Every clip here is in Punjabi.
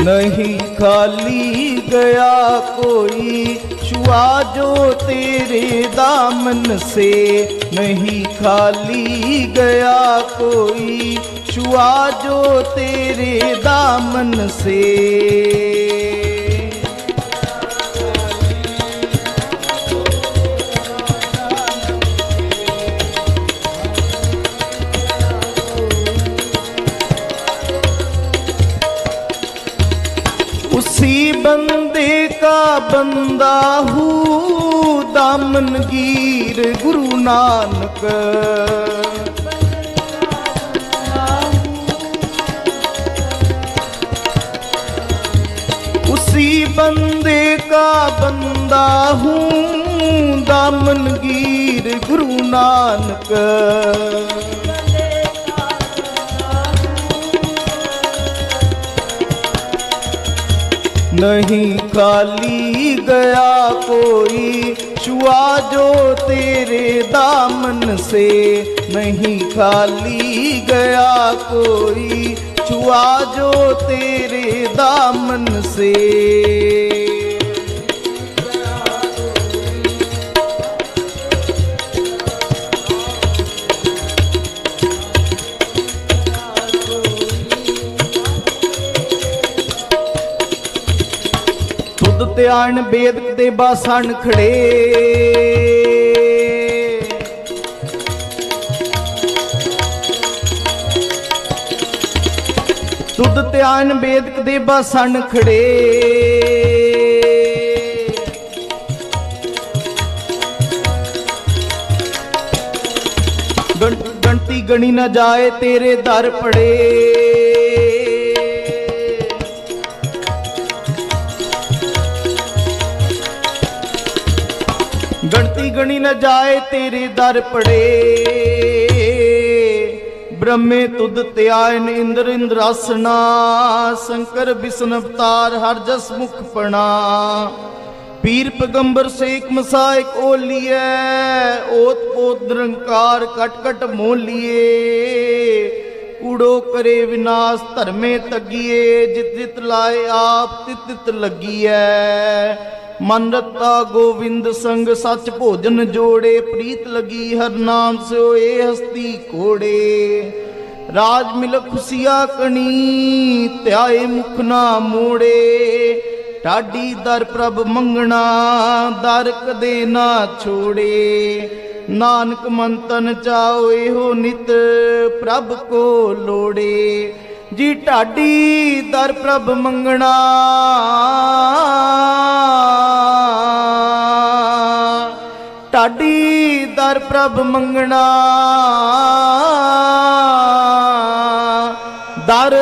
नहीं खाली गया कोई, छुआ जो तेरे दामन से। नहीं खाली गया कोई, छुआ जो तेरे दामन से। उसी बंदे का बंदा हूँ दामन गिर गुरु नानक उसी बंदे का बंदा हूँ दामन गिर गुरु नानक नहीं खाली गया कोई छुआ जो तेरे दामन से नहीं खाली गया कोई छुआ जो तेरे दामन से ਧਿਆਨ ਬੇਦਕ ਦੇ ਬਾਸਣ ਖੜੇ। ਤੁਧ ਧਿਆਨ ਬੇਦਕ ਦੇ ਬਾਸਣ ਖੜੇ। ਗਣਤੀ ਗਣੀ ਨਾ ਜਾਏ ਤੇਰੇ ਦਰ ਪੜੇ। ਗਣਤੀ ਗਣੀ ਨ ਜਾਏ ਤੇਰੇ ਦਰ ਪੜੇ। ਬ੍ਰਹਮੇ ਤੁਧ ਧਿਆਇਨ ਇੰਦਰ ਇੰਦਰਾਸਨਾ ਸ਼ੰਕਰ ਵਿਸ਼ਨ ਅਵਤਾਰ ਹਰ ਜਸ ਮੁਖ ਪਣਾ। ਪੀਰ ਪਗੰਬਰ ਸੇਖ ਮਸਾਇਕ ਓਲੀਐ ਓਤ ਪੋਤ ਨਿਰੰਕਾਰ ਕਟ ਕਟ ਮੋਲੀਏ ਕੂੜੋ ਕਰੇ ਵਿਨਾਸ਼ ਧਰਮੇ ਤੱਗੀਏ। ਜਿਤ ਜਿਤ ਲਾਏ ਆਪ ਤਿਤ ਤਿਤ ਲੱਗੀਐ। ਮਨ ਰਤਾ ਗੋਵਿੰਦ ਸੰਗ ਸੱਚ ਭੋਜਨ ਜੋੜੇ, ਪ੍ਰੀਤ ਲਗੀ ਹਰ ਨਾਮ ਸਿਓ ਏ ਹਸਤੀ ਕੋੜੇ ਰਾਜ ਮਿਲ ਖੁਸ਼ੀਆ ਕਣੀ, ਧਿਆਏ ਮੁਖ ਨਾ ਮੋੜੇ। ਢਾਡੀ ਦਰ ਪ੍ਰਭ ਮੰਗਣਾ, ਦਰ ਕਦੇ ਨਾ ਛੋੜੇ। ਨਾਨਕ ਮੰਤਨ ਚਾਓ ਇਹੋ ਨਿਤ ਪ੍ਰਭ ਕੋ ਲੋੜੇ। ਜੀ ਢਾਡੀ ਦਰ ਪ੍ਰਭ ਮੰਗਣਾ ਢਾਡੀ ਦਰ ਪ੍ਰਭ ਮੰਗਣਾ ਦਰ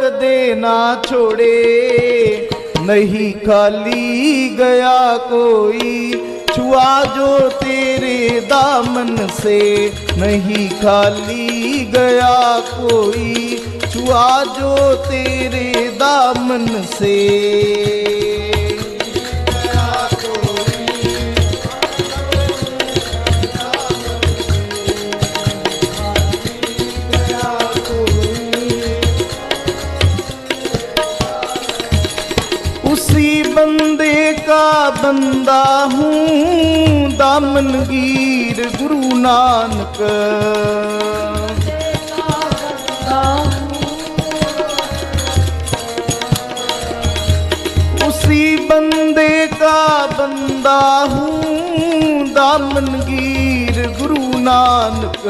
ਕਦੇ ਨਾ ਛੋੜੇ ਨਹੀਂ ਖਾਲੀ ਗਿਆ ਕੋਈ छुआ जो तेरे दामन से नहीं खाली गया कोई छुआ जो तेरे दामन से ਬੰਦਾ ਹੂੰ ਦਮਨਗੀਰ ਗੁਰੂ ਨਾਨਕ। ਉਸੀ ਬੰਦੇ ਦਾ ਬੰਦਾ ਹੂੰ ਦਮਨਗੀਰ ਗੁਰੂ ਨਾਨਕ।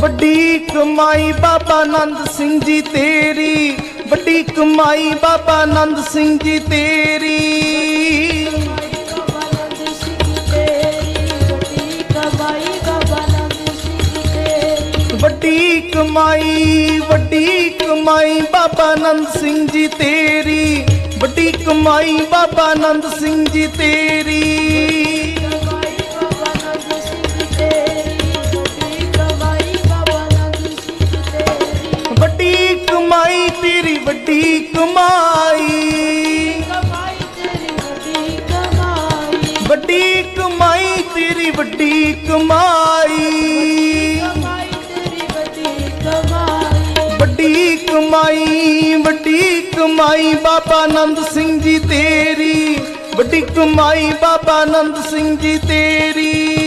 ਵੱਡੀ ਕਮਾਈ ਬਾਬਾ ਆਨੰਦ ਸਿੰਘ ਜੀ ਤੇਰੀ, ਵੱਡੀ ਕਮਾਈ ਬਾਬਾ ਆਨੰਦ ਸਿੰਘ ਜੀ ਤੇਰੀ। ਵੱਡੀ ਕਮਾਈ ਵੱਡੀ ਕਮਾਈ ਬਾਬਾ ਆਨੰਦ ਸਿੰਘ ਜੀ ਤੇਰੀ, ਵੱਡੀ ਕਮਾਈ ਬਾਬਾ ਆਨੰਦ ਸਿੰਘ ਜੀ ਤੇਰੀ। ਵੱਡੀ ਕਮਾਈ। ਵੱਡੀ ਕਮਾਈ, ਤੇਰੀ ਵੱਡੀ ਕਮਾਈ। ਵੱਡੀ ਕਮਾਈ ਵੱਡੀ ਕਮਾਈ, ਬਾਬਾ ਆਨੰਦ ਸਿੰਘ ਜੀ ਤੇਰੀ। ਵੱਡੀ ਕਮਾਈ, ਬਾਬਾ ਆਨੰਦ ਸਿੰਘ ਜੀ ਤੇਰੀ।